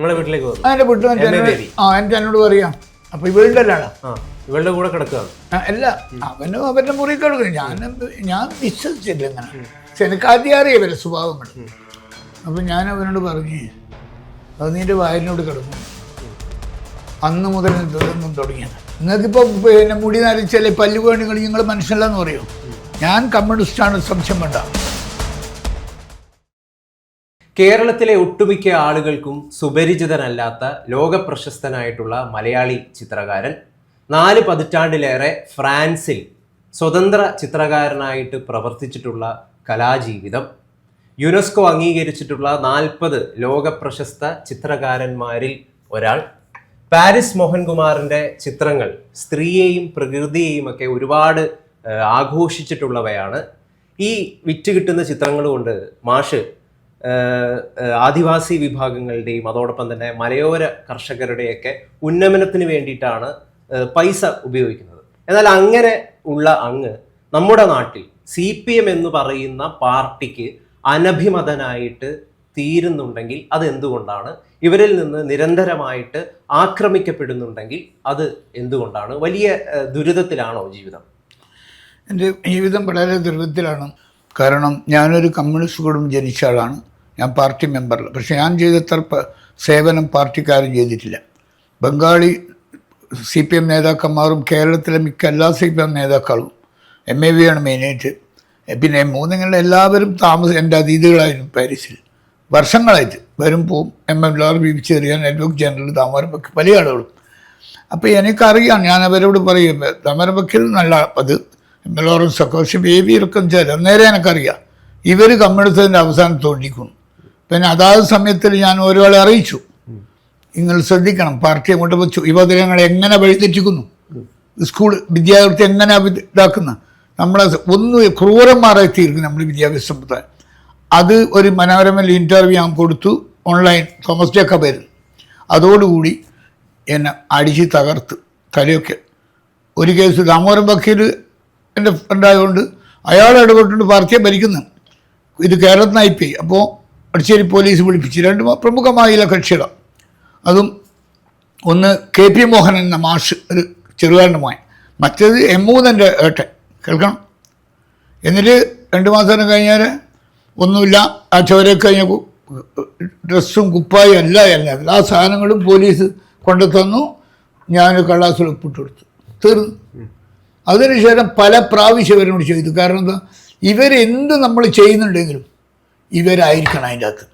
നിങ്ങളെ വീട്ടിലേക്ക് വന്നു. ആ എന്റെ വീട്ടിൽ ആ എനിക്ക് എന്നോട് പറയാം അപ്പോൾ ഇവളുടെ അല്ലാടാ? ആ ഇവളുടെ കൂടെ കിടക്കുകയാണ് ആ, അല്ല അവനും അവരുടെ മുറി കിടക്കും ഞാൻ ഞാൻ വിശ്വസിച്ചില്ല അങ്ങനെ പക്ഷെ എനിക്ക് ആദ്യം അറിയാം ഇവരെ സ്വഭാവങ്ങൾ. അപ്പൊ ഞാൻ അവനോട് പറഞ്ഞു അത് നിന്റെ വായനോട് കിടന്നു. അന്ന് മുതൽ ഇതൊന്നും തുടങ്ങിയത്. നിങ്ങൾക്കിപ്പോൾ പിന്നെ മുടി നരച്ചാലേ പല്ല് വേണികൾ നിങ്ങൾ മനുഷ്യനല്ലെന്ന് പറയും? ഞാൻ കമ്മ്യൂണിസ്റ്റാണ് സംശയം വേണ്ട. കേരളത്തിലെ ഒട്ടുമിക്ക ആളുകൾക്കും സുപരിചിതനല്ലാത്ത ലോകപ്രശസ്തനായിട്ടുള്ള മലയാളി ചിത്രകാരൻ. നാല് പതിറ്റാണ്ടിലേറെ ഫ്രാൻസിൽ സ്വതന്ത്ര ചിത്രകാരനായിട്ട് പ്രവർത്തിച്ചിട്ടുള്ള കലാജീവിതം. യുനെസ്കോ അംഗീകരിച്ചിട്ടുള്ള നാൽപ്പത് ലോകപ്രശസ്ത ചിത്രകാരന്മാരിൽ ഒരാൾ. പാരിസ് മോഹൻകുമാറിന്റെ ചിത്രങ്ങൾ സ്ത്രീയെയും പ്രകൃതിയെയും ഒക്കെ ഒരുപാട് ആഘോഷിച്ചിട്ടുള്ളവയാണ്. ഈ വിറ്റ് കിട്ടുന്ന ചിത്രങ്ങൾ കൊണ്ട് മാഷ് ആദിവാസി വിഭാഗങ്ങളുടെയും അതോടൊപ്പം തന്നെ മലയോര കർഷകരുടെയൊക്കെ ഉന്നമനത്തിന് വേണ്ടിയിട്ടാണ് പൈസ ഉപയോഗിക്കുന്നത്. എന്നാൽ അങ്ങനെ ഉള്ള അങ്ങ് നമ്മുടെ നാട്ടിൽ സി പി എം എന്ന് പറയുന്ന പാർട്ടിക്ക് അനഭിമതനായിട്ട് തീരുന്നുണ്ടെങ്കിൽ അത് എന്തുകൊണ്ടാണ് ഇവരിൽ നിന്ന് നിരന്തരമായിട്ട് ആക്രമിക്കപ്പെടുന്നുണ്ടെങ്കിൽ അത് എന്തുകൊണ്ടാണ്? വലിയ ദുരിതത്തിലാണോ ജീവിതം? എന്റെ ജീവിതം വളരെ ദുരിതത്തിലാണ്. കാരണം ഞാനൊരു കമ്മ്യൂണിസ്റ്റ് കുടുംബം ജനിച്ച ആളാണ്. ഞാൻ പാർട്ടി മെമ്പറല്ല പക്ഷേ ഞാൻ ചെയ്തത്ര സേവനം പാർട്ടിക്കാരും ചെയ്തിട്ടില്ല. ബംഗാളി സി പി എം നേതാക്കന്മാരും കേരളത്തിലെ മിക്ക എല്ലാ സി പി എം നേതാക്കളും എം എ വി ആണ് മെയിനായിട്ട്. പിന്നെ മൂന്നിങ്ങളുടെ എല്ലാവരും താമസം എന്റെ അതിഥികളായിരുന്നു പാരീസിൽ. വർഷങ്ങളായിട്ട് വരും പോവും. M L R B Cheriyan advocate general Tambaram പല ആളുകളും. അപ്പോൾ എനിക്കറിയാം ഞാൻ അവരോട് പറയും തമരബക്കിൽ നല്ല അത് എം എൽ ആറും ഒക്കെ എ ബേബി ഇറക്കം ചേരാം. നേരെ എനിക്കറിയാം ഇവർ കമ്മ്യൂണിസത്തിന്റെ അവസാനം തോണ്ടിക്കുന്നു പിന്നെ അതാത് സമയത്തിൽ ഞാൻ ഒരാളെ അറിയിച്ചു. നിങ്ങൾ ശ്രദ്ധിക്കണം പാർട്ടി അങ്ങോട്ട് വെച്ചു യുവജനങ്ങളെ എങ്ങനെ വഴിതെറ്റിക്കുന്നു? സ്കൂൾ വിദ്യാർത്ഥി എങ്ങനെ ഇതാക്കുന്ന? നമ്മളെ ഒന്ന് ക്രൂരന്മാരായി തീർക്കും നമ്മുടെ വിദ്യാഭ്യാസ സമ്പ്രദായം. അത് ഒരു മനോരമയിൽ ഇന്റർവ്യൂ ഞാൻ കൊടുത്തു ഓൺലൈൻ തോമസ് ജേക്കബേരിൽ അതോടുകൂടി എന്നെ അടിച്ച് തകർത്ത് തലയൊക്കെ. ഒരു കേസ് ദാമോരം വക്കീൽ എന്റെ ഫ്രണ്ടായതുകൊണ്ട് അയാൾ ഇടപെട്ടിട്ട് പാർട്ടിയെ ഭരിക്കുന്നു. ഇത് കേരളത്തിൽ ഐ പി അപ്പോൾ അടിച്ചേരി പോലീസ് വിളിപ്പിച്ച് രണ്ട് പ്രമുഖമായുള്ള കക്ഷികൾ അതും ഒന്ന് കെ പി മോഹനൻ എന്ന മാഷ് ഒരു ചെറുകാരന്റെ മോൻ എം മൂന്നന്റെ ഏട്ടൻ. കേൾക്കണം? എന്നിട്ട് രണ്ട് മാസം കഴിഞ്ഞാൽ ഒന്നുമില്ല. ആ ചോരയൊക്കെ കഴിഞ്ഞ ഡ്രസ്സും കുപ്പായും അല്ല എല്ലാം എല്ലാ സാധനങ്ങളും പോലീസ് കൊണ്ടു തന്നു ഞാൻ കള്ളാസിൽ ഒപ്പിട്ട് കൊടുത്തു. തീർന്നു. അതിനുശേഷം പല പ്രാവശ്യം ഇവരോട് ചെയ്തു കാരണം എന്താ? ഇവരെന്ത് നമ്മൾ ചെയ്യുന്നുണ്ടെങ്കിലും ഇവരായിരിക്കണം അതിന്റെ അകത്ത്.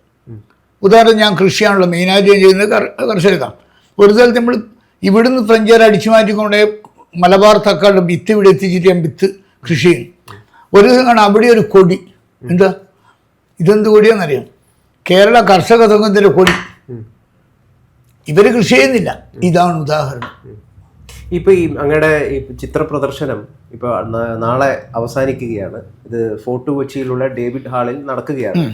ഉദാഹരണം ഞാൻ കൃഷിയാണല്ലോ മെയിനായിട്ട് ഞാൻ ചെയ്യുന്നത് കർ- കർഷകരാണ് ഒരു സ്ഥലത്ത് നമ്മൾ ഇവിടുന്ന് ഫ്രഞ്ചുകാർ അടിച്ചു മാറ്റിക്കൊണ്ട് മലബാർ തക്കാളുടെ വിത്ത് ഇവിടെ എത്തിച്ചിട്ട് ഞാൻ വിത്ത് കൃഷി ചെയ്യും. ഒരു ദിവസം കാണാം അവിടെ ഒരു കൊടി. എന്താ? ഇതെന്ത് കൊടിയാണെന്നറിയാം? കേരള കർഷക സംഘത്തിന്റെ കൊടി. ഇവർ കൃഷി ചെയ്യുന്നില്ല. ഇതാണ് ഉദാഹരണം. ഇപ്പൊ ഈ അങ്ങയുടെ ഈ ചിത്ര പ്രദർശനം ഇപ്പൊ നാളെ അവസാനിക്കുകയാണ്. ഇത് ഫോർട്ട് കൊച്ചിയിലുള്ള ഡേവിഡ് ഹാളിൽ നടക്കുകയാണ്.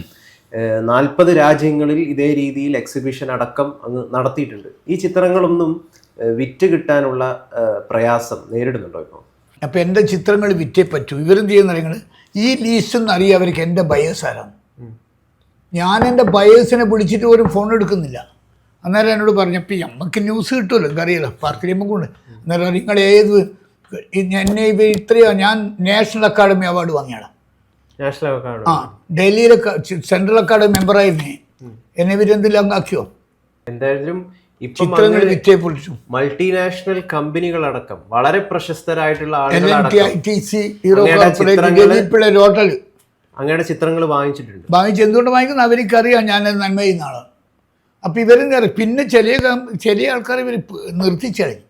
നാൽപ്പത് രാജ്യങ്ങളിൽ ഇതേ രീതിയിൽ എക്സിബിഷൻ അടക്കം അങ്ങ് നടത്തിയിട്ടുണ്ട്. ഈ ചിത്രങ്ങളൊന്നും വിറ്റ് കിട്ടാനുള്ള പ്രയാസം നേരിടുന്നുണ്ടോ ഇപ്പോൾ അപ്പൊ എന്റെ ചിത്രങ്ങൾ വിറ്റേ പറ്റൂ. ഇവരും ചെയ്യുന്ന നിങ്ങൾ ഈ ലീസ്റ്റ് എന്നറിയാം അവർക്ക് എന്റെ ബയേഴ്സ് ആരാണ്. ഞാൻ എന്റെ ബയേഴ്സിനെ വിളിച്ചിട്ട് ഒരു ഫോൺ എടുക്കുന്നില്ല. അന്നേരം എന്നോട് പറഞ്ഞു അപ്പം നമുക്ക് ന്യൂസ് കിട്ടുമല്ലോ എനിക്കറിയില്ല. പാർട്ടി കൊണ്ട് അന്നേരം നിങ്ങൾ ഏത് എന്നെ ഇപ്പം ഇത്രയോ ഞാൻ നാഷണൽ അക്കാഡമി അവാർഡ് വാങ്ങിയാണ് നാഷണൽ ആ ഡൽഹിയിലെ സെൻട്രൽ അക്കാഡമി മെമ്പറായിരുന്നേ എന്നെ ഇവരെന്തെല്ലാം ആക്കിയോ? എന്തായാലും ചിത്രങ്ങൾ വിറ്റേ പൊളിച്ചു. മൾട്ടിനാഷണൽ കമ്പനികളടക്കം വളരെ പ്രശസ്തരായിട്ടുള്ള ആളുകൾ അങ്ങയുടെ അങ്ങനെ ചിത്രങ്ങൾ വാങ്ങിച്ചിട്ടുണ്ട്. വാങ്ങിച്ച് എന്തുകൊണ്ട് വാങ്ങിക്കുന്നത് അവർക്കറിയാം ഞാൻ നന്മ ചെയ്യുന്ന ആളാണ്. അപ്പോൾ ഇവരും കയറി. പിന്നെ ചെറിയ ചെറിയ ചില ആൾക്കാർ ഇവർ നിർത്തിച്ചളഞ്ഞു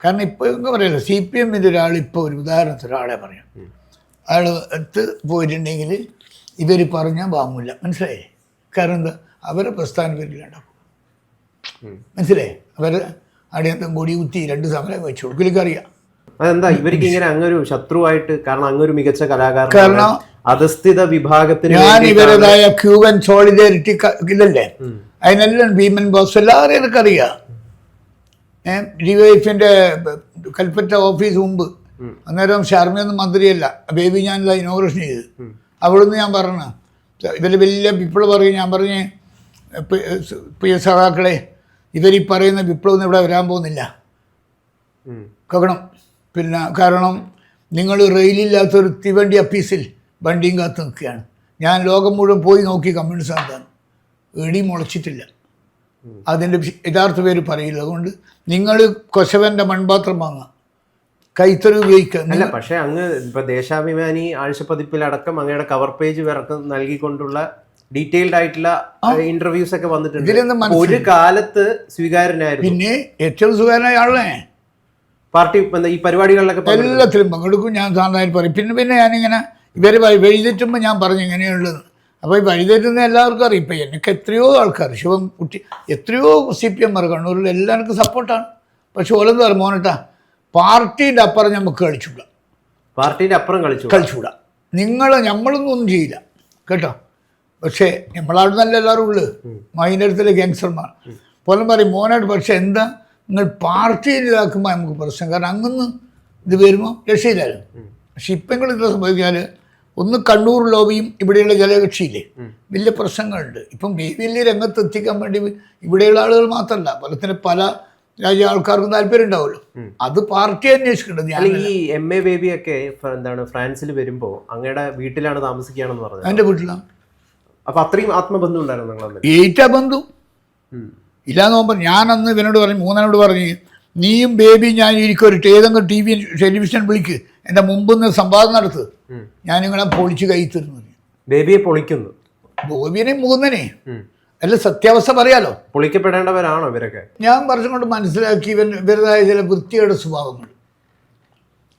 കാരണം ഇപ്പോൾ ഇങ്ങനെ പറയല്ലോ സി പി എമ്മിന്റെ ഒരാൾ ഇപ്പോൾ ഒരു ഉദാഹരണത്തിന് ഒരാളെ പറയാം. അയാൾ എടുത്ത് പോയിട്ടുണ്ടെങ്കിൽ ഇവർ പറഞ്ഞാൽ വാങ്ങില്ല മനസ്സിലായേ? കാരണം എന്താ? അവരെ പ്രസ്ഥാനം പേരിലുണ്ടാക്കും മനസ്സിലായേ? അവർ അടിയന്തം കൂടി കുത്തി രണ്ട് സമരം വെച്ചു കൊടുക്കലൊക്കെ അറിയാം അതെന്താ? ഇവർക്ക് ഇങ്ങനെ അങ്ങൊരു ശത്രുവായിട്ട് കാരണം അങ്ങൊരു മികച്ച കലാകാരൻ കാരണം അധസ്ഥിത വിഭാഗത്തിന് ഞാൻ ഇവരുടേതായ ക്യൂബൻ സോളിഡാരിറ്റി ഇതല്ലേ അതിനെല്ലാം ഭീമൻ ബോസ് എല്ലാവരും എനിക്കറിയാം. ഏഹ് ഡിവൈഫിന്റെ കൽപ്പറ്റ ഓഫീസ് മുമ്പ്. അന്നേരം ശർമ്മയൊന്നും മന്ത്രിയല്ല. ബേബി ഞാനല്ല ഇനോഗ്രേഷൻ ചെയ്ത് അവിടുന്ന് ഞാൻ പറഞ്ഞു ഇവർ വലിയ വിപ്ലവം പറയും. ഞാൻ പറഞ്ഞ് പി പ്രിയ സഖാക്കളെ ഇവർ ഈ പറയുന്ന വിപ്ലവം ഇവിടെ വരാൻ പോകുന്നില്ല. കേൾക്കണം. പിന്നെ കാരണം നിങ്ങൾ റെയിലില്ലാത്തൊരു തീവണ്ടി അപ്പീസിൽ വണ്ടിയും കാത്ത് നിൽക്കുകയാണ്. ഞാൻ ലോകം മുഴുവൻ പോയി നോക്കി കമ്മ്യൂണിസ്റ്റ് എന്താണ് എടി മുളച്ചിട്ടില്ല. അതിന്റെ യഥാർത്ഥ പേര് പറയില്ല. അതുകൊണ്ട് നിങ്ങൾ കൊശവന്റെ മൺപാത്രം വാങ്ങാം കൈത്തറി ഉപയോഗിക്കുക. അല്ല പക്ഷേ അങ്ങ് ഇപ്പൊ ദേശാഭിമാനി ആഴ്ചപ്പതിപ്പിലടക്കം അങ്ങയുടെ കവർ പേജ് വിറക്കം നൽകിക്കൊണ്ടുള്ള ഡീറ്റെയിൽഡ് ആയിട്ടുള്ള ഇന്റർവ്യൂസ് ഒക്കെ വന്നിട്ടുണ്ട്. ഒരു കാലത്ത് സ്വീകാര്യനായിരുന്നു. പിന്നെ ഏറ്റവും സ്വീകാരനായ ആളെ പാർട്ടി ഈ പരിപാടികളിലൊക്കെ. എല്ലാത്തിലും പങ്കെടുക്കും. ഞാൻ സാധാരണ പറയും. പിന്നെ പിന്നെ ഞാനിങ്ങനെ ഇവർ വഴിതെറ്റുമ്പോൾ ഞാൻ പറഞ്ഞു ഇങ്ങനെയുള്ളത് അപ്പോൾ ഈ വഴിതെറ്റുന്ന എല്ലാവർക്കും അറിയാം. ഇപ്പം എനിക്ക് എത്രയോ ആൾക്കാർ ശിവം കുട്ടി എത്രയോ സി പി എം കണ്ണൂരിൽ എല്ലാവർക്കും സപ്പോർട്ടാണ്. പക്ഷെ ഓലെന്ന് പറയും മോനട്ടാ പാർട്ടീന്റെ അപ്പുറം നമുക്ക് കളിച്ചുകൂടാ. പാർട്ടീന്റെ അപ്പുറം കളിച്ചു കളിച്ചുകൂടാ. നിങ്ങൾ നമ്മളൊന്നും ഒന്നും ചെയ്യില്ല. കേട്ടോ? പക്ഷേ നമ്മളവിടെ നല്ല എല്ലാവരും ഉള്ളു. മൈനടുത്തിലെ ക്യാൻസർമാർ പോലും പറയും മോനായിട്ട് പക്ഷെ എന്താ? നിങ്ങൾ പാർട്ടിയിൽ ഇതാക്കുമ്പോൾ നമുക്ക് പ്രശ്നം. കാരണം അങ്ങനെ ഇത് വരുമ്പോൾ രക്ഷയില്ലായിരുന്നു പക്ഷെ ഇപ്പം നിങ്ങൾ ഇത് സംഭവിച്ചാൽ ഒന്ന് കണ്ണൂർ ലോബിയും ഇവിടെയുള്ള ജലകക്ഷിയില്ലേ വലിയ പ്രശ്നങ്ങളുണ്ട്. ഇപ്പം വലിയ രംഗത്ത് എത്തിക്കാൻ വേണ്ടി ഇവിടെയുള്ള ആളുകൾ മാത്രമല്ല പലത്തിന് പല രാജ്യ ആൾക്കാർക്കും താല്പര്യം ഉണ്ടാവുമല്ലോ അത് പാർട്ടി അന്വേഷിക്കേണ്ടത് ഞാൻ ഈ എം എ ബേബി ഒക്കെ എന്താണ് ഫ്രാൻസിൽ വരുമ്പോൾ അങ്ങയുടെ വീട്ടിലാണ് താമസിക്കുകയാണെന്ന് പറഞ്ഞത്. എന്റെ വീട്ടിലാണ് അപ്പൊ അത്രയും ആത്മബന്ധം ഉണ്ടായിരുന്നു ഏറ്റ ബന്ധു. ഇല്ലാന്ന് നോക്കുമ്പോൾ ഞാൻ അന്ന് ഇവനോട് പറഞ്ഞു മൂന്നനോട് പറഞ്ഞു നീയും ബേബിയും ഞാൻ ഇരിക്കും ഒരു ഏതെങ്കിലും ടി വി ടെലിവിഷൻ വിളിക്ക്. എന്റെ മുമ്പൊന്ന് സംവാദം നടത്ത്. ഞാൻ ഇങ്ങനെ പൊളിച്ച് കൈ തരുന്നു. ബേബിയെ പൊളിക്കുന്നു. ബോബിനെ മൂന്നനെ. അല്ല സത്യാവസ്ഥ പറയാലോ? പൊളിക്കപ്പെടേണ്ടവരാണോ ഇവരൊക്കെ? ഞാൻ പറഞ്ഞു കൊണ്ട് മനസ്സിലാക്കി ഇവൻ ഇവരുടേതായ ചില വൃത്തിയുടെ സ്വഭാവങ്ങൾ.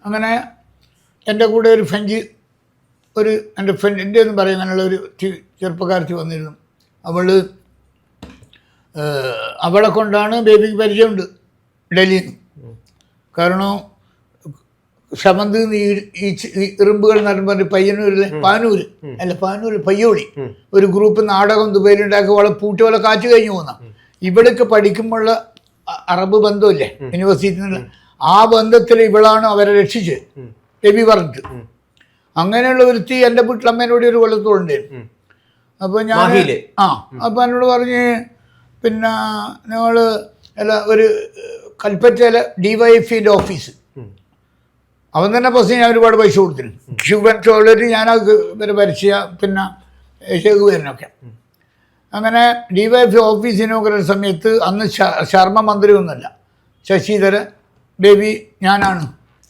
അങ്ങനെ എന്റെ കൂടെ ഒരു ഫ്രഞ്ച് ഒരു എന്റെ ഫ്രണ്ട് എന്റെ ഒന്നും പറയുന്നതിനുള്ള ഒരു ചെറുപ്പക്കാരത്തി വന്നിരുന്നു. അവൾ അവളെ കൊണ്ടാണ് ബേബിക്ക് പരിചയമുണ്ട് ഡൽഹിയിൽ നിന്ന് കാരണം ഈ ഇറുമ്പുകൾ പറഞ്ഞ പയ്യന്നൂരിലെ പാനൂര്. അല്ല പാനൂര് പയ്യോളി. ഒരു ഗ്രൂപ്പ് നാടകം ദുബൈയിലുണ്ടാക്കി വളരെ പൂട്ടി വളരെ കാറ്റ് കഴിഞ്ഞു പോകുന്ന ഇവിടേക്ക് പഠിക്കുമ്പോഴുള്ള അറബ് ബന്ധമില്ലേ? യൂണിവേഴ്സിറ്റിയിൽ ആ ബന്ധത്തിൽ ഇവളാണ് അവരെ രക്ഷിച്ച് രവി പറഞ്ഞിട്ട്. അങ്ങനെയുള്ള ഒരുത്തി എന്റെ വീട്ടിൽ അമ്മേനോട് ഒരു കൊല്ലത്തോളുണ്ടായിരുന്നു. അപ്പോൾ ഞാൻ ആ അപ്പം എന്നോട് പറഞ്ഞ് പിന്നെ ഞങ്ങൾ അല്ല ഒരു കൽപ്പറ്റയിലെ ഡി വൈ എഫിന്റെ ഓഫീസ്. അവൻ തന്നെ ബസ്സിന് ഞാൻ ഒരുപാട് പൈസ കൊടുത്തിരുന്നു. ക്യൂബൻ ടോയ്ലറ്റ് ഞാൻ ഇവരെ പരിചയ പിന്നെ ഷേഖുബേരനൊക്കെ അങ്ങനെ ഡി വൈ എഫ് ഓഫീസിനൊക്കെ ഒരു സമയത്ത് അന്ന് ശർമ്മ മന്ത്രി ഒന്നുമല്ല. ശശിധര ബേബി ഞാനാണ്.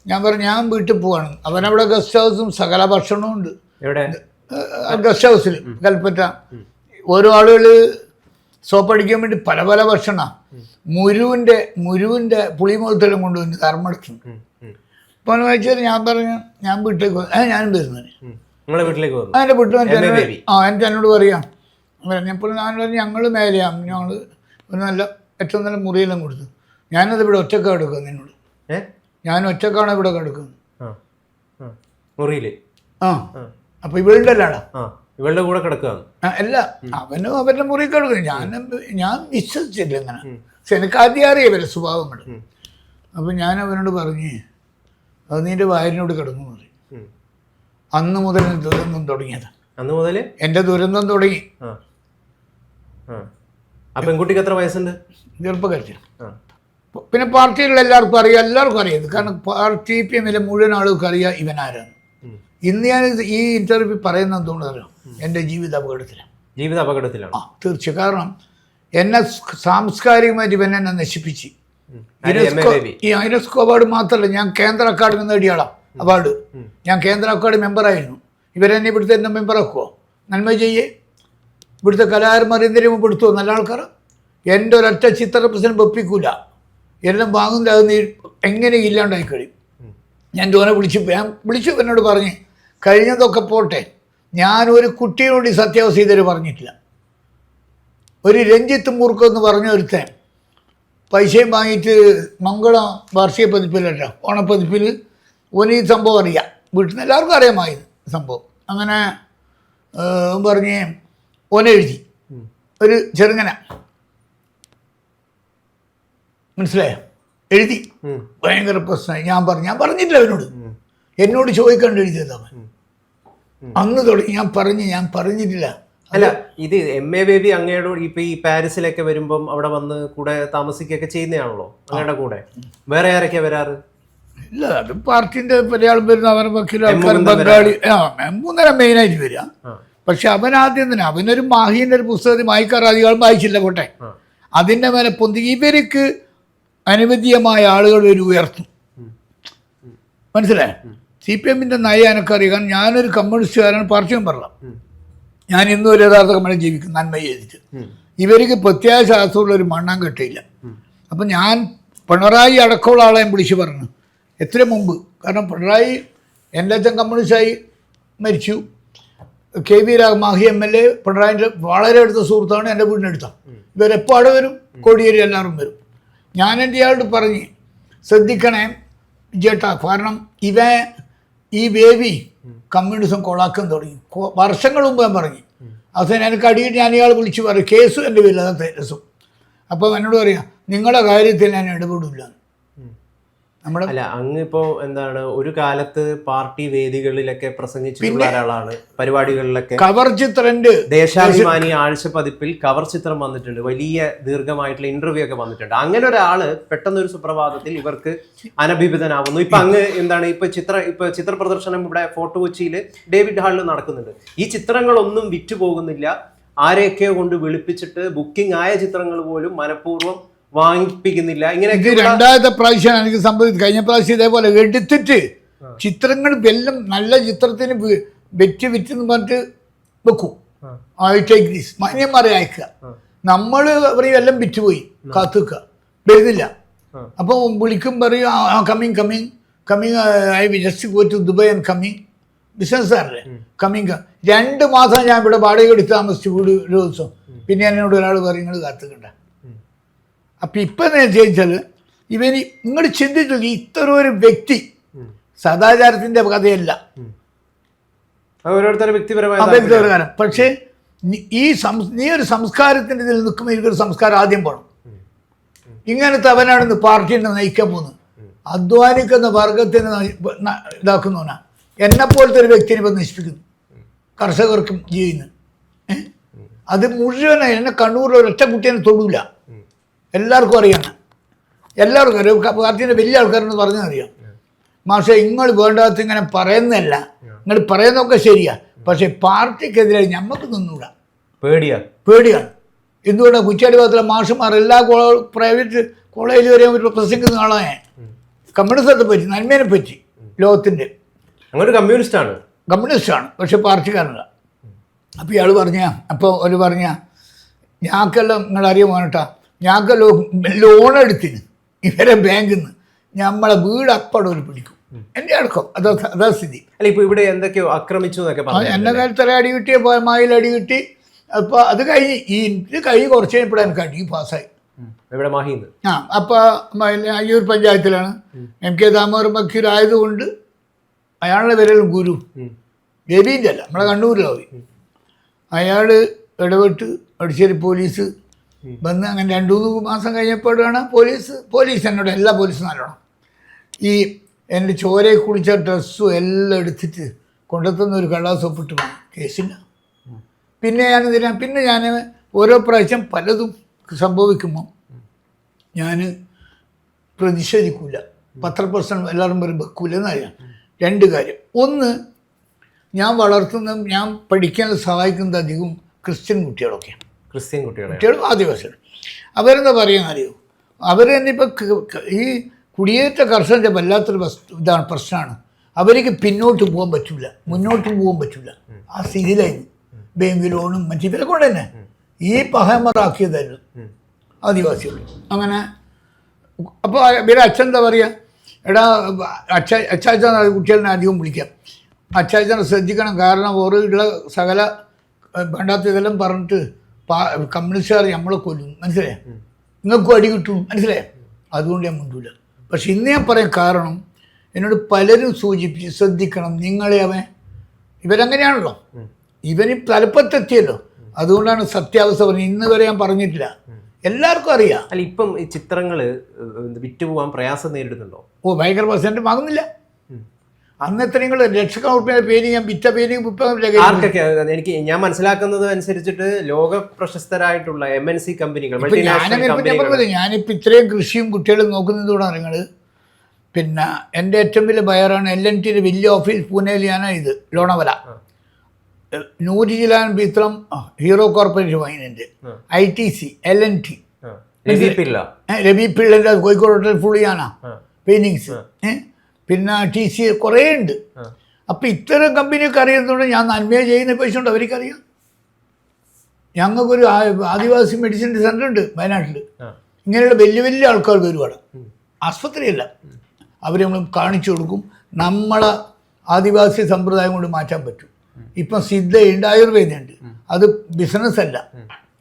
ഞാൻ പറഞ്ഞു ഞാൻ വീട്ടിൽ പോവാണ്. അവനവിടെ ഗസ്റ്റ് ഹൗസും സകല ഭക്ഷണവും ഉണ്ട്. ഗസ്റ്റ് ഹൗസിൽ കൽപ്പറ്റ. ഓരോ ആളുകൾ സോപ്പടിക്കാൻ വേണ്ടി പല പല ഭക്ഷണ. മുരുവിന്റെ മുരുവിന്റെ പുളിമുഖത്തെല്ലാം കൊണ്ടുവന്ന് കർമ്മടുത്തു ഉം. വെച്ചാൽ ഞാൻ പറഞ്ഞു ഞാൻ വീട്ടിലേക്ക് ഞാനും വരുന്നത്. നിങ്ങളെ വീട്ടിലേക്ക് വന്നു. എന്റെ വീട്ടിൽ. ആ എനിക്ക് എന്നോട് പറയാം. പറഞ്ഞപ്പോൾ ഞാൻ പറഞ്ഞു ഞങ്ങൾ മേലെയാണ് ഞങ്ങൾ ഒരു നല്ല ഏറ്റവും നല്ല മുറിയെല്ലാം കൊടുത്തു. ഞാനത് ഇവിടെ ഒറ്റക്കാണ് എടുക്കുക എന്നോട് ഞാൻ ഒറ്റക്കാണ് ഇവിടെ കിടക്കുന്നത്. ആ ആ. അപ്പോൾ ഇവളുണ്ടല്ലാണ് ആ. ഇവളുടെ കൂടെ കിടക്കുകയാണ്. അല്ല അവനും അവരുടെ മുറി കിടക്കും ഞാൻ ഞാൻ വിശ്വസിച്ചില്ല അങ്ങനെ പക്ഷെ എനിക്ക് ആദ്യം അറിയാം ഇവരുടെ സ്വഭാവങ്ങൾ. അപ്പം ഞാൻ അവനോട് പറഞ്ഞ് അത് നിന്റെ വയറിനോട് കിടന്നു മതി പറയും. അന്ന് മുതൽ ദുരന്തം തുടങ്ങിയത്. അന്ന് മുതൽ എന്റെ ദുരന്തം തുടങ്ങി. ആ. പെൺകുട്ടിക്ക് എത്ര വയസ്സുണ്ട്? ചെറുപ്പക്കാരി പിന്നെ പാർട്ടിയിലുള്ള എല്ലാവർക്കും അറിയാം എല്ലാവർക്കും അറിയാം കാരണം പാർട്ടി പി എമ്മിലെ മുഴുവൻ ആളുകൾക്ക് അറിയാം ഇവനാരാണ്. ഇന്ന് ഞാൻ ഈ ഇന്റർവ്യൂ പറയുന്ന എന്തുകൊണ്ടല്ലോ എന്റെ ജീവിത അപകടത്തിലാണ് ജീവിത അപകടത്തിലാണ് ആ തീർച്ചയായും. കാരണം എന്നെ സാംസ്കാരികമായിട്ട് ഇവൻ എന്നെ നശിപ്പിച്ച്. യുനെസ്കോ ഈ യുനെസ്കോ അവാർഡ് മാത്രമല്ല ഞാൻ കേന്ദ്ര അക്കാദമി നേടിയാളാം അവാർഡ്. ഞാൻ കേന്ദ്ര അക്കാദമി മെമ്പറായിരുന്നു ഇവരെന്നെ ഇവിടുത്തെ എന്നെ മെമ്പറാക്കുമോ നന്മ ചെയ്യേ. ഇവിടുത്തെ കലാകാരന്മാർ എന്തിനും പെടുത്തുമോ നല്ല ആൾക്കാർ എന്റെ ഒരൊറ്റ ചിത്ര പ്രശ്നം വെപ്പിക്കൂല. എല്ലാം വാങ്ങുന്നില്ല അത് നീ എങ്ങനെ ഇല്ലാണ്ടായി കഴിയും? ഞാൻ ജോനെ വിളിച്ചു. ഞാൻ വിളിച്ചു എന്നോട് പറഞ്ഞ് കഴിഞ്ഞതൊക്കെ പോട്ടെ. ഞാനൊരു കുട്ടിയോട് ഈ സത്യാവസ്ഥ ഇതുവരെ പറഞ്ഞിട്ടില്ല. ഒരു രഞ്ജിത്ത് മൂർക്കെന്ന് എന്ന് പറഞ്ഞ ഒരുത്തൻ പൈസയും വാങ്ങിയിട്ട് മംഗള വാർഷിക പതിപ്പിലല്ല ഓണപ്പതിപ്പിൽ ഓന് ഈ സംഭവം അറിയാം. വീട്ടിൽ നിന്ന് എല്ലാവർക്കും അറിയാമായി സംഭവം. അങ്ങനെ പറഞ്ഞ് ഓനെഴുതി ഒരു ചെറുങ്ങന. മനസ്സിലായോ? എഴുതി. ഭയങ്കര പ്രശ്നമായി. ഞാൻ പറഞ്ഞു ഞാൻ പറഞ്ഞിട്ടില്ല അവനോട്. എന്നോട് ചോദിക്കാണ്ട് എഴുതിയത് അവൻ. അന്ന് തുടങ്ങി ഞാൻ പറഞ്ഞു ഞാൻ പറഞ്ഞിട്ടില്ല. അല്ല ഇത് എം എ ബേബി അങ്ങയുടെ ഇപ്പൊ ഈ പാരീസിലൊക്കെ വരുമ്പം അവിടെ വന്ന് കൂടെ താമസിക്കുകയൊക്കെ ചെയ്യുന്നതാണല്ലോ അങ്ങയുടെ കൂടെ. വേറെ ആരൊക്കെയാ വരാറ്? ഇല്ല അത് പാർട്ടിന്റെ പല ആളും വരുന്ന അവരെ വക്കീലും ആൾക്കാരും ബംഗാളി ആ മൂന്നര മെയിനായിട്ട് വരിക. പക്ഷെ അവൻ ആദ്യം തന്നെ അവനൊരു മാഹീന്റെ ഒരു പുസ്തകത്തിൽ വായിക്കാറ് അധികം വായിച്ചില്ല കോട്ടെ. അതിന്റെ മേലെ പൊന്തി ഇവർക്ക് അനുവദീയമായ ആളുകൾ ഒരു ഉയർത്തും. മനസ്സിലായി? സി പി എമ്മിന്റെ നയം എനിക്കറിയാം. ഞാനൊരു കമ്മ്യൂണിസ്റ്റുകാരാണ് പാർട്ടി മെമ്പറല്ല. ഉം. ഞാൻ ഇന്നും ഒരു യഥാർത്ഥ കമ്മലം ജീവിക്കും നന്മ ചെയ്തിട്ട് ഇവർക്ക് പ്രത്യേക ശാസ്ത്രമുള്ള ഒരു മണ്ണാൻ കെട്ടിയില്ല. അപ്പം ഞാൻ പിണറായി അടക്കമുള്ള ആളെ ഞാൻ വിളിച്ച് പറഞ്ഞു. എത്ര മുമ്പ്? കാരണം പിണറായി എന്റെ അച്ഛൻ കമ്മ്യൂണിസ്റ്റായി മരിച്ചു. കെ വി രാഘമാഹി എം എൽ എ പിണറായിന്റെ വളരെ അടുത്ത സുഹൃത്താണ് എന്റെ വീടിനടുത്താണ് ഇവരെപ്പോൾ അവിടെ വരും? കോടിയേരി എല്ലാവരും വരും. ഞാൻ എന്റെ ആളോട് പറഞ്ഞ് ശ്രദ്ധിക്കണേ ചേട്ടാ കാരണം ഇവ ഈ വേവി കമ്മ്യൂണിസം കൊളാക്കാൻ തുടങ്ങി. വർഷങ്ങൾ മുമ്പ് ഞാൻ പറഞ്ഞു. അവസാനം എനിക്ക് അടിയിൽ ഞാൻ ഇയാൾ വിളിച്ചു പറയും കേസും എന്റെ പേരിൽ അതാ രസം അപ്പോൾ എന്നോട് പറയാം നിങ്ങളുടെ കാര്യത്തിൽ ഞാൻ ഇടപെടില്ല. നമ്മുടെ അല്ല അങ്ങ് ഇപ്പോ എന്താണ് ഒരു കാലത്ത് പാർട്ടി വേദികളിലൊക്കെ പ്രസംഗിച്ചിട്ടുള്ള ഒരാളാണ് പരിപാടികളിലൊക്കെ. കവർ ചിത്രന്റെ ദേശാഭിമാനി ആഴ്ച പതിപ്പിൽ കവർ ചിത്രം വന്നിട്ടുണ്ട് വലിയ ദീർഘമായിട്ടുള്ള ഇന്റർവ്യൂ ഒക്കെ വന്നിട്ടുണ്ട്. അങ്ങനെ ഒരാൾ പെട്ടെന്ന് ഒരു സുപ്രഭാതത്തിൽ ഇവർക്ക് അനഭിപിതനാവുന്നു ഇപ്പൊ അങ്ങ് എന്താണ് ഇപ്പൊ ചിത്ര ഇപ്പൊ ചിത്ര പ്രദർശനം ഇവിടെ ഫോർട്ട് കൊച്ചിയിൽ ഡേവിഡ് ഹാളിൽ നടക്കുന്നുണ്ട്. ഈ ചിത്രങ്ങളൊന്നും വിറ്റുപോകുന്നില്ല. ആരെയൊക്കെയോ കൊണ്ട് വിളിപ്പിച്ചിട്ട് ബുക്കിംഗ് ആയ ചിത്രങ്ങൾ പോലും മനഃപൂർവം വാങ്ങിപ്പിക്കുന്നില്ല. ഇങ്ങനെ ഇങ്ങനെയൊക്കെ രണ്ടാമത്തെ പ്രാവശ്യമാണ് എനിക്ക് സംഭവിച്ചത്. കഴിഞ്ഞ പ്രാവശ്യം ഇതേപോലെ എടുത്തിട്ട് ചിത്രങ്ങൾ എല്ലാം നല്ല ചിത്രത്തിന് വെറ്റ് വിറ്റ് വിറ്റെന്ന് പറഞ്ഞിട്ട് വെക്കും. ഐ ടേക്ക് ദിസ് മാന്യന്മാരെ അയക്കുക. നമ്മൾ പറയും എല്ലാം വിറ്റുപോയി കാത്തു നിൽക്കുക വരുന്നില്ല. അപ്പോൾ വിളിക്കും പറയും ആ coming coming coming I've just go to Dubai and coming ബിസിനസ്സാണല്ലേ coming രണ്ട് മാസം ഞാൻ ഇവിടെ വാടക എടുത്ത് താമസിച്ചു. വീട് ഒരു ദിവസം. പിന്നെ എന്നോട് ഒരാൾ പറയും നിങ്ങൾ കാത്തുക്കണ്ട. അപ്പം ഇപ്പം ഞാൻ ചോദിച്ചാൽ ഇവന് നിങ്ങൾ ചിന്തിച്ചു ഇത്ര ഒരു വ്യക്തി സദാചാരത്തിന്റെ സദാചാരത്തിന്റെ കഥയല്ല വ്യക്തിപരമായ പക്ഷേ ഈ സം നീ ഒരു സംസ്കാരത്തിന്റെ ഇതിൽ നിൽക്കുമ്പോൾ എനിക്കൊരു സംസ്കാരം ആദ്യം പോകണം ഇങ്ങനത്തെ അവനാണ് ഇന്ന് പാർട്ടിയെ നയിക്കാൻ പോകുന്നത് അധ്വാനിക്കുന്ന വർഗത്തിന് ഇതാക്കുന്നവന. എന്നെ പോലത്തെ ഒരു വ്യക്തിനെ ഇപ്പം നശിപ്പിക്കുന്നു. കർഷകർക്കും ചെയ്യുന്നു. അത് മുഴുവനായി എന്നെ കണ്ണൂരിൽ ഒരൊറ്റ കുട്ടിയെ തൊടൂല. എല്ലാവർക്കും അറിയാണ് എല്ലാവർക്കും അറിയാം. പാർട്ടിയുടെ പാർട്ടീന്റെ വലിയ ആൾക്കാരെന്ന് പറഞ്ഞാൽ അറിയാം. മാഷെ നിങ്ങൾ വേണ്ടാത്ത ഇങ്ങനെ പറയുന്നതല്ല. നിങ്ങൾ പറയുന്നതൊക്കെ ശരിയാ. പക്ഷെ പാർട്ടിക്കെതിരെ ഞമ്മക്ക് നിന്നൂടാ. പേടിയാ. പേടിയാണ് എന്തുകൊണ്ടാണ് കുറ്റാടി ഭാഗത്തിലെ മാഷുമാർ എല്ലാ പ്രൈവറ്റ് കോളേജിൽ വരെ ഒരു പ്രസംഗിക്കുന്ന ആളാണ്. ഞാൻ കമ്മ്യൂണിസത്തെ പറ്റി നന്മേനെ പറ്റി ലോകത്തിന്റെ അങ്ങനെ ആണ് കമ്മ്യൂണിസ്റ്റാണ്. പക്ഷെ പാർട്ടിക്കാരനല്ല. അപ്പോൾ ഇയാൾ പറഞ്ഞ അപ്പോൾ ഒരു പറഞ്ഞ ഞാക്കെല്ലാം നിങ്ങൾ അറിയാൻ വേണട്ടാ ലോ ലോൺ എടുത്തിന്. ഇവരെ ബാങ്കിൽ നിന്ന് നമ്മളെ വീട് അപ്പടം ഒരു പിടിക്കും. എന്റെ അടക്കം. അതാ അതാ സ്ഥിതി. അല്ല ഇപ്പൊ ഇവിടെ എന്തൊക്കെയോ ആക്രമിച്ചു എന്നൊക്കെ എന്നെ നേരത്തെ അടി കിട്ടിയ മായിൽ അടി കിട്ടി. അപ്പൊ അത് കഴിഞ്ഞ് ഈ ഇത് കഴിഞ്ഞ് കുറച്ച് കഴിഞ്ഞപ്പോഴാണ് എനിക്ക് അടി പാസ്സായി. ഇവിടെ മാഹിന്ന്? ആ അപ്പൊ അയ്യൂർ പഞ്ചായത്തിലാണ്. എം കെ ദാമോദർ ബക്കീർ ആയതുകൊണ്ട് അയാളുടെ പേരെല്ലാം ഗുരു. രവീന്ദ്രല്ല. അല്ല നമ്മളെ കണ്ണൂരിലാവും അയാൾ ഇടപെട്ട് അടിച്ചേരി പോലീസ് വന്ന് അങ്ങനെ രണ്ടു മൂന്ന് മാസം കഴിഞ്ഞപ്പോഴാണ് പോലീസ് പോലീസ് എന്നോട് എല്ലാ പോലീസും നല്ലോണം. ഈ എന്റെ ചോരയെ കുളിച്ച ഡ്രസ്സും എല്ലാം എടുത്തിട്ട് കൊണ്ടെത്തുന്ന ഒരു കള്ളാസ് ഒപ്പിട്ട് വേണം കേസില്ല പിന്നെ ഞാൻ ഇതിനാ പിന്നെ ഞാൻ ഓരോ പ്രാവശ്യം പലതും സംഭവിക്കുമ്പോൾ ഞാൻ പ്രതിഷേധിക്കില്ല പത്രപ്രശ്നം എല്ലാവരും പറയും വെക്കൂല എന്നറിയാം രണ്ട് കാര്യം. ഒന്ന് ഞാൻ വളർത്തുന്ന ഞാൻ പഠിക്കാൻ സഹായിക്കുന്നത് അധികം ക്രിസ്ത്യൻ കുട്ടികളൊക്കെയാണ്. ക്രിസ്ത്യൻ കുട്ടികളെ ആദിവാസികൾ അവരെന്താ പറയുന്ന അറിയോ? അവർ തന്നെ ഇപ്പം ഈ കുടിയേറ്റ കർഷകന്റെ വല്ലാത്തൊരു വസ്തു ഇതാണ് പ്രശ്നമാണ്. അവർക്ക് പിന്നോട്ട് പോകാൻ പറ്റില്ല മുന്നോട്ട് പോകാൻ പറ്റില്ല ആ സ്ഥിതിയിലായിരുന്നു ബാങ്ക് ലോണും മറ്റു ഇവരെ കൊണ്ട് തന്നെ. ഈ പഹമറാക്കിയതായിരുന്നു ആദിവാസികൾ. അങ്ങനെ അപ്പോൾ ഇവരെ അച്ഛൻ എന്താ പറയുക എടാ അച്ഛ അച്ചാച്ച കുട്ടികളെ അധികം വിളിക്കാം. അച്ചാച്ചനെ ശ്രദ്ധിക്കണം. കാരണം ഓരോ ഓറുള്ള സകല വേണ്ടാത്ത ഇതെല്ലാം പറഞ്ഞിട്ട് കമ്മ്യൂണിസ്റ്റുകാർ നമ്മളെ കൊല്ലും. മനസ്സിലായോ? നിങ്ങൾക്കും അടി കിട്ടും. മനസ്സിലായോ? അതുകൊണ്ട് ഞാൻ മുണ്ടൂല. പക്ഷെ ഇന്ന് ഞാൻ പറയാൻ കാരണം എന്നോട് പലരും സൂചിപ്പിച്ച് ശ്രദ്ധിക്കണം നിങ്ങളെ അവൻ. ഇവരങ്ങനെയാണല്ലോ. ഇവന് തലപ്പത്തെത്തിയല്ലോ. അതുകൊണ്ടാണ് സത്യാവസ്ഥ പറഞ്ഞത്. ഇന്ന് വരെ ഞാൻ പറഞ്ഞിട്ടില്ല. എല്ലാവർക്കും അറിയാം. അല്ല ഇപ്പം ഈ ചിത്രങ്ങൾ വിറ്റുപോകാൻ പ്രയാസം നേരിടുന്നുണ്ടോ? ഓ ഭയങ്കര പെർസെന്റ് വാങ്ങുന്നില്ല അന്ന് എത്രയും നിങ്ങൾ ലക്ഷക്കണക്കിന് പേര് ഞാൻ വിറ്റ പേര് ആർക്കൊക്കെ എനിക്ക് ഞാൻ മനസ്സിലാക്കുന്നത് അനുസരിച്ചിട്ട് ലോക പ്രശസ്തരായിട്ടുള്ള എം എൻ സി കമ്പനികൾ ഞാനിപ്പോൾ ഇത്രയും കൃഷിയും കുട്ടികളും നോക്കുന്നതോടെ നിങ്ങൾ പിന്നെ എന്റെ ഏറ്റവും വലിയ ബയറാണ് എൽ എൻ ടിയുടെ വലിയ ഓഫീസ് പൂനെയിൽ ഞാൻ ഇത് ലോണവല. നൂറ്റി ജില്ലാൻ ബിത്രം hero corporation വൈനുണ്ട്. I T C L N T Ravi Pillai. Ravi പിള്ളേന്റെ Kozhikode hotel ഫുള്ളിയാണ് പെയിന്റിങ്സ് പെയിന്റിങ്സ് പിന്നെ ടി സി കുറേ ഉണ്ട്. അപ്പം ഇത്തരം കമ്പനിയൊക്കെ അറിയുന്നതുകൊണ്ട് ഞാൻ നന്മ ചെയ്യുന്ന പൈസ ഉണ്ട് അവർക്കറിയാം. ഞങ്ങൾക്കൊരു ആദിവാസി മെഡിസിൻ സെന്റർ ഉണ്ട് വയനാട്ടിൽ ഇങ്ങനെയുള്ള വലിയ വലിയ ആൾക്കാർ വരുവാണ് ആസ്പത്രിയല്ല. അവർ നമ്മൾ കാണിച്ചു കൊടുക്കും. നമ്മളെ ആദിവാസി സമ്പ്രദായം കൊണ്ട് മാറ്റാൻ പറ്റും. ഇപ്പം സിദ്ധയുണ്ട് ആയുർവേദയുണ്ട്. അത് ബിസിനസ് അല്ല.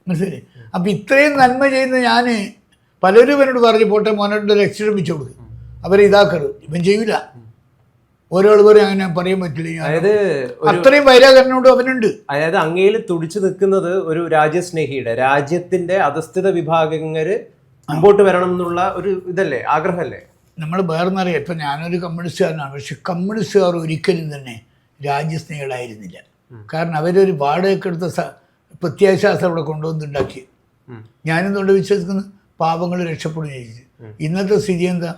മനസ്സിലായി അപ്പം ഇത്രയും നന്മ ചെയ്യുന്ന ഞാൻ പലരും എന്നോട് പറഞ്ഞു പോട്ടെ മോനോട് ഒരു വെച്ചു വെച്ച് കൊടുക്കും. അവരെ ഇതാക്കരുത്. ഇവൻ ചെയ്യില്ല ഓരോ പേരും അങ്ങനെ പറയാൻ പറ്റില്ല. അതായത് അത്രയും വൈരാകരണോട് അവനുണ്ട്. അതായത് അങ്ങയിൽ തുടിച്ചു നിൽക്കുന്നത് ഒരു രാജ്യസ്നേഹിയുടെ രാജ്യത്തിന്റെ അധസ്ഥിത വിഭാഗങ്ങൾ മുമ്പോട്ട് വരണം എന്നുള്ള ഒരു ഇതല്ലേ ആഗ്രഹമല്ലേ? നമ്മൾ വേറെന്നറിയാം. ഇപ്പം ഞാനൊരു കമ്മ്യൂണിസ്റ്റുകാരനാണ്. പക്ഷെ കമ്മ്യൂണിസ്റ്റുകാർ ഒരിക്കലും തന്നെ രാജ്യസ്നേഹികളായിരുന്നില്ല. കാരണം അവരൊരു വാടകയ്ക്ക് എടുത്ത സ പ്രത്യാശാസ്ത്രം ഇവിടെ കൊണ്ടുവന്നുണ്ടാക്കി. ഞാനെന്തുകൊണ്ട് വിശ്വസിക്കുന്നു? പാപങ്ങൾ രക്ഷപ്പെടുകയും ചെയ്തു. ഇന്നത്തെ സ്ഥിതി എന്താ?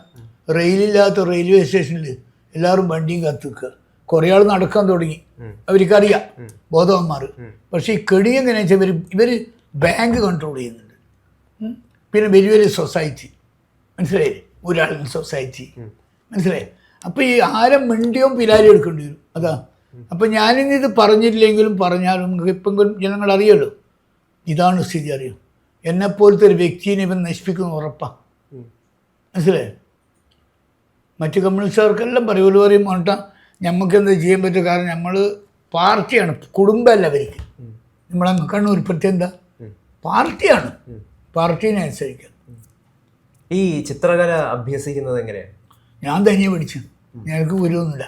റെയിലില്ലാത്ത റെയിൽവേ സ്റ്റേഷനിൽ എല്ലാവരും വണ്ടിയും കത്തിക്കുക. കുറേ ആൾ നടക്കാൻ തുടങ്ങി. അവർക്കറിയാം ബോധവന്മാർ പക്ഷേ ഈ കെടി എങ്ങനെയാ വെച്ചാൽ ഇവർ ഇവർ ബാങ്ക് കൺട്രോൾ ചെയ്യുന്നുണ്ട്. പിന്നെ വലിയ വലിയ സൊസൈറ്റി മനസ്സിലായില്ലേ? ഒരാളിൻ സൊസൈറ്റി മനസ്സിലായി? അപ്പോൾ ഈ ആരം മിണ്ടിയോ പിലാരി എടുക്കേണ്ടി വരും. അതാ. അപ്പം ഞാനിന്ന് ഇത് പറഞ്ഞില്ലെങ്കിലും പറഞ്ഞാലും ഇപ്പം ജനങ്ങൾ അറിയല്ലോ ഇതാണ് സ്ഥിതി അറിയും. എന്നെപ്പോലത്തെ ഒരു വ്യക്തിയെ ഇവൻ നശിപ്പിക്കുന്ന ഉറപ്പാണ്. മനസ്സിലായോ? മറ്റ് കമ്മ്യൂണിസ്റ്റുകാർക്കെല്ലാം പറയുമല്ലോ പറയും വേണ്ട ഞമ്മക്ക് എന്ത് ചെയ്യാൻ പറ്റും കാരണം നമ്മൾ പാർട്ടിയാണ് കുടുംബമല്ല അവർക്ക് നമ്മളെ കണ്ണൂർ പ്രത്യേകം എന്താ? പാർട്ടിയാണ്. പാർട്ടീനെ അനുസരിക്കുക. ഈ ചിത്രകല അഭ്യസിക്കുന്നത് എങ്ങനെയാണ് ഞാൻ തന്നെ പഠിച്ചു ഞങ്ങൾക്ക് ഗുരുവൊന്നുമില്ല.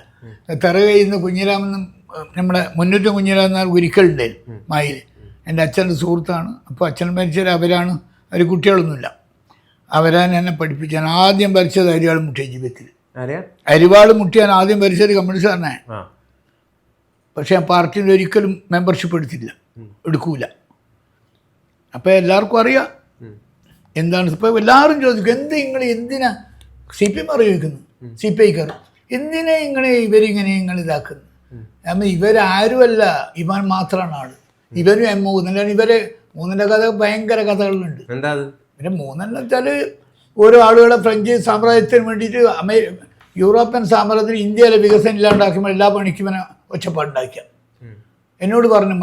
തറ കഴിയുന്ന കുഞ്ഞിരാമെന്നും നമ്മുടെ മുന്നൂറ്റം കുഞ്ഞിരാമെന്നാൽ ഗുരുക്കളുണ്ടായിരുന്നു മായിൽ എന്റെ അച്ഛന്റെ സുഹൃത്താണ്. അപ്പോൾ അച്ഛൻ മരിച്ചവർ അവരാണ് അവർ കുട്ടികളൊന്നുമില്ല. അവരാണ് എന്നെ പഠിപ്പിച്ചാൽ ആദ്യം വരച്ചത് അരിയാളും മുട്ടിയ ജീവിതത്തിൽ അരിവാൾ മുട്ടിയാൻ ആദ്യം വരച്ചത് കമ്മ്യൂണിസ്റ്റുകാരനെ തന്നെ പക്ഷേ ആ പാർട്ടിയിൽ ഒരിക്കലും മെമ്പർഷിപ്പ് എടുത്തില്ല. എടുക്കൂല. അപ്പോൾ എല്ലാവർക്കും അറിയാം. എന്താണ് ഇപ്പോൾ എല്ലാവരും ചോദിക്കും എന്ത് നിങ്ങൾ എന്തിനാ സി പി എം അറിയിക്കുന്നു സി പി ഐക്കാർ എന്തിനാ ഇങ്ങനെ ഇവരിങ്ങനെ നിങ്ങൾ ഇതാക്കുന്നത് കാരണം ഇവരാരുമല്ല ഇവൻ മാത്രമാണ് ആൾ. ഇവരും എം മൂന്നല്ലാണ് ഇവരെ മൂന്നിന്റെ കഥ ഭയങ്കര കഥകളുണ്ട്. പിന്നെ മൂന്നെണ്ണം വെച്ചാൽ ഓരോ ആളുകളെ ഫ്രഞ്ച് സാമ്രാജ്യത്തിന് വേണ്ടിയിട്ട് അമേ യൂറോപ്യൻ സാമ്രാജ്യത്തിന് ഇന്ത്യയിലെ വികസനം ഇല്ലാണ്ടാക്കുമ്പോൾ എല്ലാ പണിക്കും ഒച്ചപ്പാടുണ്ടാക്കിയ. എന്നോട് പറഞ്ഞു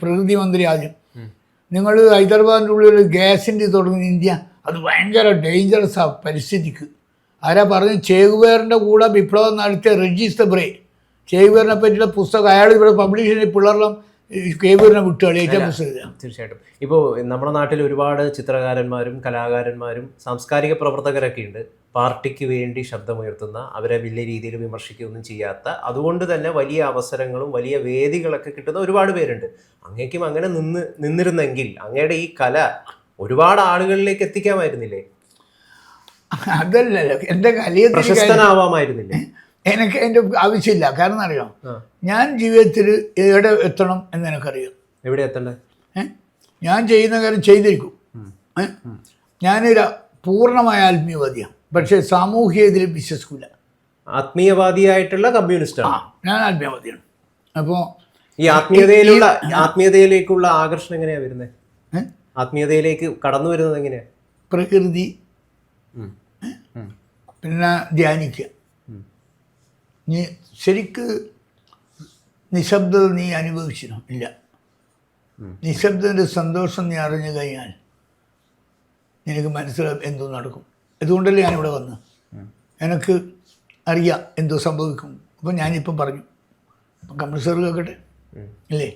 പ്രകൃതി മന്ത്രി ആദ്യം. നിങ്ങൾ ഹൈദരാബാദിന്റെ ഉള്ളിൽ ഒരു ഗ്യാസിന്റെ തുടങ്ങുന്ന ഇന്ത്യ അത് ഭയങ്കര ഡേഞ്ചറസ് ആ പരിസ്ഥിതിക്ക്. ആരാ പറഞ്ഞു ചേകുവേറിന്റെ കൂടെ വിപ്ലവം നടത്തിയ രജിസ് ബ്രേ. ചേകുവേറിനെ പറ്റിയുള്ള പുസ്തകം അയാൾ ഇവിടെ പബ്ലിഷ് ചെയ്ത് പിള്ളേരെല്ലാം കേബൂരിനെ വിട്ടുകളി ഏറ്റവും പുസ്തകം തീർച്ചയായിട്ടും. ഇപ്പോൾ നമ്മുടെ നാട്ടിൽ ഒരുപാട് ചിത്രകാരന്മാരും കലാകാരന്മാരും സാംസ്കാരിക പ്രവർത്തകരൊക്കെ ഉണ്ട്. പാർട്ടിക്ക് വേണ്ടി ശബ്ദമുയർത്തുന്ന അവരെ വലിയ രീതിയിൽ വിമർശിക്കുകയൊന്നും ചെയ്യാത്ത അതുകൊണ്ട് തന്നെ വലിയ അവസരങ്ങളും വലിയ വേദികളൊക്കെ കിട്ടുന്ന ഒരുപാട് പേരുണ്ട്. അങ്ങേക്കും അങ്ങനെ നിന്ന് നിന്നിരുന്നെങ്കിൽ അങ്ങയുടെ ഈ കല ഒരുപാട് ആളുകളിലേക്ക് എത്തിക്കാമായിരുന്നില്ലേ? അതല്ലല്ലോ. എന്റെ കലയെ പ്രശസ്തനാവാമായിരുന്നില്ലേ? എനിക്ക് അതിന്റെ ആവശ്യമില്ല. കാരണം അറിയാം? ഞാൻ ജീവിതത്തിൽ എവിടെ എത്തണം എന്ന് എനിക്കറിയാം. എവിടെ എത്തണ്ടേ? ഞാൻ ചെയ്യുന്ന കാര്യം ചെയ്തിരിക്കും? ഞാനൊരു പൂർണമായ ആത്മീയവാദിയാണ്. പക്ഷേ സാമൂഹ്യ ഇതിൽ വിശ്വസിക്കില്ല ആത്മീയവാദിയായിട്ടുള്ള കമ്മ്യൂണിസ്റ്റ് ആ ഞാൻ ആത്മീയവാദിയാണ്. അപ്പോൾ ഈ ആത്മീയതയിലുള്ള ആത്മീയതയിലേക്കുള്ള ആകർഷണം എങ്ങനെയാണ് വരുന്നത്? ആത്മീയതയിലേക്ക് കടന്നു വരുന്നത് എങ്ങനെയാണ് പ്രകൃതി. പിന്നെ ധ്യാനിക്കുക. നീ ശരിക്ക് നിശബ്ദത നീ അനുഭവിച്ചിരുന്നു ഇല്ല. നിശബ്ദന്റെ സന്തോഷം നീ അറിഞ്ഞു കഴിഞ്ഞാൽ നിനക്ക് മനസ്സിലാവും എന്തോ നടക്കും. അതുകൊണ്ടല്ലേ ഞാനിവിടെ വന്ന്? എനിക്ക് അറിയാം എന്തോ സംഭവിക്കും. അപ്പം ഞാനിപ്പം പറഞ്ഞു. അപ്പം കമ്മ്യൂണിസ്റ്റർ കേൾക്കട്ടെ അല്ലേ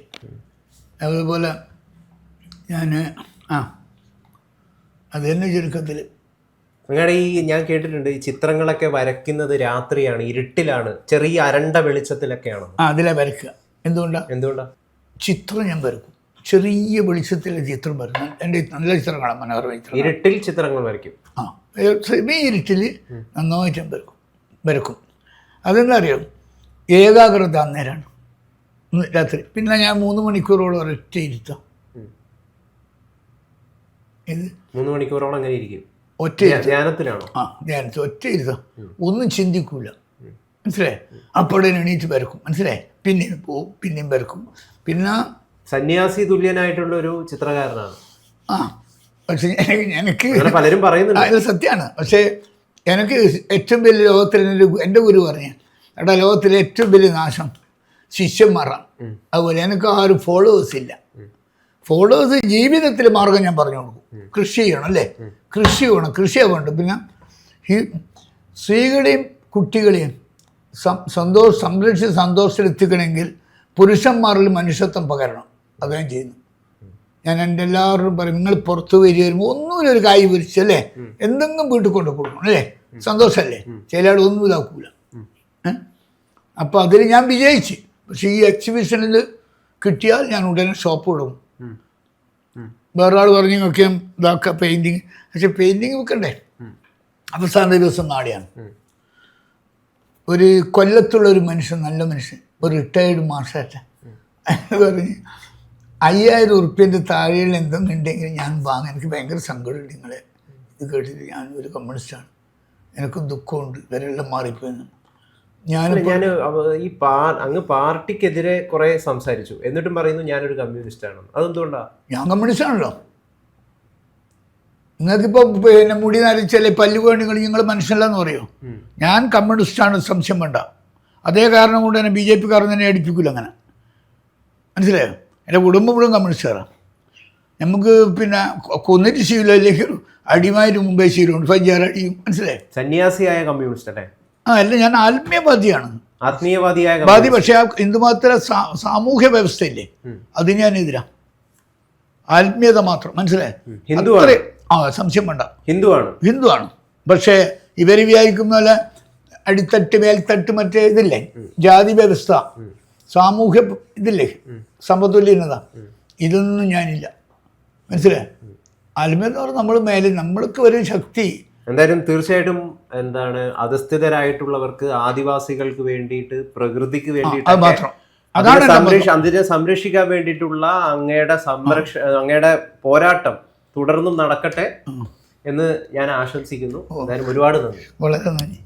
അതുപോലെ ഞാൻ ആ. അത് തന്നെ ചുരുക്കത്തിൽ നിങ്ങളുടെ ഈ ഞാൻ കേട്ടിട്ടുണ്ട് ഈ ചിത്രങ്ങളൊക്കെ വരയ്ക്കുന്നത് രാത്രിയാണ് ഇരുട്ടിലാണ്. ചെറിയ അരണ്ട വെളിച്ചത്തിലൊക്കെയാണ്? ആ അതിലെ വരയ്ക്കുക എന്തുകൊണ്ടാണ് എന്തുകൊണ്ടാണ് ചിത്രം ഞാൻ വരക്കും ചെറിയ വെളിച്ചത്തിലെ ചിത്രം വരണം എന്റെ നല്ല ചിത്രങ്ങളാണ് മനോഹരമായ ചിത്രം ഇരുട്ടിൽ ചിത്രങ്ങൾ വരയ്ക്കും. ആ. ചെറിയ ഇരുട്ടിൽ നന്നായിട്ട് വരക്കും വരക്കും അതെന്താ അറിയോ ഏകാഗ്രത അന്നേരമാണ് രാത്രി. പിന്നെ ഞാൻ മൂന്ന് മണിക്കൂറോളം ഒരൊറ്റ ഇരുത്താം. ഇത് മൂന്ന് മണിക്കൂറോളം അങ്ങനെ ഇരിക്കും. ഒറ്റ ധ്യാ- ധ്യാനത്തിലാണോ? ആ ധ്യാനത്തിൽ ഒറ്റ ഇരുത്താം. ഒന്നും ചിന്തിക്കൂല. മനസ്സിലായേ? അപ്പോഴേ എണീറ്റ് വരക്കും. മനസ്സിലായേ? പിന്നെയും പോവും പിന്നെയും വരക്കും. പിന്നെ സന്യാസി തുല്യനായിട്ടുള്ള ഒരു ചിത്രകാരനാണ്. ആ. പക്ഷെ എനിക്ക് പലരും പറയുന്നുണ്ട്. സത്യമാണ്. പക്ഷേ എനിക്ക് ഏറ്റവും വലിയ ലോകത്തിൽ എന്റെ എന്റെ ഗുരു പറഞ്ഞു എടാ ലോകത്തിലെ ഏറ്റവും വലിയ നാശം ശിഷ്യന്മാരാണ് അതുപോലെ എനിക്ക് ആരും ഫോളോവേഴ്സ് ഇല്ല. ഫോളോവേഴ്സ് ജീവിതത്തിൽ മാർഗം ഞാൻ പറഞ്ഞു കൊടുക്കും. കൃഷി ചെയ്യണം അല്ലേ? കൃഷി വേണം കൃഷിയാണ് വേണ്ട പിന്നെ ഈ സ്ത്രീകളെയും കുട്ടികളെയും സന്തോഷം സന്തോഷ സംരക്ഷിച്ച് സന്തോഷത്തിലെത്തിക്കണമെങ്കിൽ പുരുഷന്മാരിൽ മനുഷ്യത്വം പകരണം. അത് ഞാൻ ചെയ്യുന്നു. ഞാൻ എന്റെ എല്ലാവരോടും പറയും നിങ്ങൾ പുറത്ത് വരി വരുമ്പോൾ ഒന്നുമില്ല ഒരു കായ് പൊരിച്ചല്ലേ എന്തെങ്കിലും വീട്ടിൽ കൊണ്ട് കൊടുക്കണം അല്ലേ? സന്തോഷമല്ലേ? ചില ആൾ ഒന്നും ഇതാക്കൂല. അപ്പോൾ അതിൽ ഞാൻ വിജയിച്ച്. പക്ഷെ ഈ എക്സിബിഷനിൽ കിട്ടിയാൽ ഞാൻ ഉടനെ ഷോപ്പ് തുടങ്ങും. വേറെ ആൾ പറഞ്ഞു ഒക്കെ ഇതാക്കുക പെയിന്റിങ് പക്ഷെ പെയിന്റിങ് വെക്കണ്ടേ? അവസാന ദിവസം നാളെയാണ് ഉം. ഒരു കൊല്ലത്തുള്ള ഒരു മനുഷ്യൻ നല്ല മനുഷ്യൻ ഒരു റിട്ടയേർഡ് മാഷാറ്റ പറഞ്ഞ് അയ്യായിരം ഉറുപ്പ്യന്റെ താഴെയുള്ള എന്തെങ്കിലും ഉണ്ടെങ്കിൽ ഞാൻ വാങ്ങാൻ എനിക്ക് ഭയങ്കര സങ്കടമുണ്ട് നിങ്ങളെ. ഇത് കേട്ടിട്ട് ഞാൻ ഒരു കമ്മ്യൂണിസ്റ്റാണ് എനിക്കും ദുഃഖമുണ്ട്. ഇവരെല്ലാം മാറിപ്പോയെന്ന്. ഞാൻ ഞാൻ ഈ പാ അങ്ങ് പാർട്ടിക്കെതിരെ കുറെ സംസാരിച്ചു. എന്നിട്ടും പറയുന്നു ഞാനൊരു കമ്മ്യൂണിസ്റ്റ് ആണ് അതെന്തുകൊണ്ടാ? ഞാൻ കമ്മ്യൂണിസ്റ്റാണല്ലോ നിങ്ങൾക്കിപ്പോൾ പിന്നെ മുടി നരച്ചല്ലേ പല്ല് വേണമെങ്കിൽ നിങ്ങൾ മനുഷ്യനല്ലെന്ന് പറയോ? ഞാൻ കമ്മ്യൂണിസ്റ്റാണ് സംശയം വേണ്ട. അതേ കാരണം കൊണ്ട് തന്നെ ബി ജെ പിക്കാരൻ തന്നെ അടിപ്പിക്കില്ല അങ്ങനെ. മനസ്സിലായോ? എന്റെ കുടുംബം മുഴുവൻ കമ്മ്യൂണിസ്റ്റുകാരാണ് നമുക്ക് പിന്നെ കൊന്നിട്ട് ശീലം അല്ലെങ്കിൽ അടിമായിട്ട് മുമ്പേ ശീലമുണ്ട്. ഫൈജാർ അടിയും. മനസ്സിലായി? സന്യാസിയായ കമ്മ്യൂണിസ്റ്റ് അല്ലേ? ആ അല്ല ഞാൻ ആത്മീയവാദിയാണ്. ആത്മീയവാദിയായ വാദി. പക്ഷേ ആ സാ സാമൂഹ്യ വ്യവസ്ഥയില്ലേ? അത് ഞാൻ എതിരാ. ആത്മീയത മാത്രം. മനസ്സിലായി? ഹിന്ദു ആ സംശയം വേണ്ട. ഹിന്ദുവാണ്. ഹിന്ദുവാണ്. പക്ഷേ ഇവർ വിചാരിക്കുന്ന പോലെ അടിത്തട്ട് മേൽത്തട്ട് മറ്റേ ഇതില്ലേ? ജാതി വ്യവസ്ഥ. സാമൂഹ്യ ഇതില്ലേ? സമതുല്യനത ഇതൊന്നും ഞാനില്ല. മനസ്സിലായി? ആത്മീയത പറഞ്ഞാൽ നമ്മൾ മേലെ നമ്മൾക്ക് ഒരു ശക്തി. എന്തായാലും തീർച്ചയായിട്ടും എന്താണ് അധസ്ഥിതരായിട്ടുള്ളവർക്ക് ആദിവാസികൾക്ക് വേണ്ടിയിട്ട് പ്രകൃതിക്ക് വേണ്ടിയിട്ട് മാത്രം. അതാണ് അതിനെ സംരക്ഷിക്കാൻ വേണ്ടിയിട്ടുള്ള അങ്ങയുടെ സംരക്ഷ അങ്ങയുടെ പോരാട്ടം തുടർന്നും നടക്കട്ടെ എന്ന് ഞാൻ ആശംസിക്കുന്നു. എന്തായാലും ഒരുപാട് നന്ദി. വളരെ നന്ദി.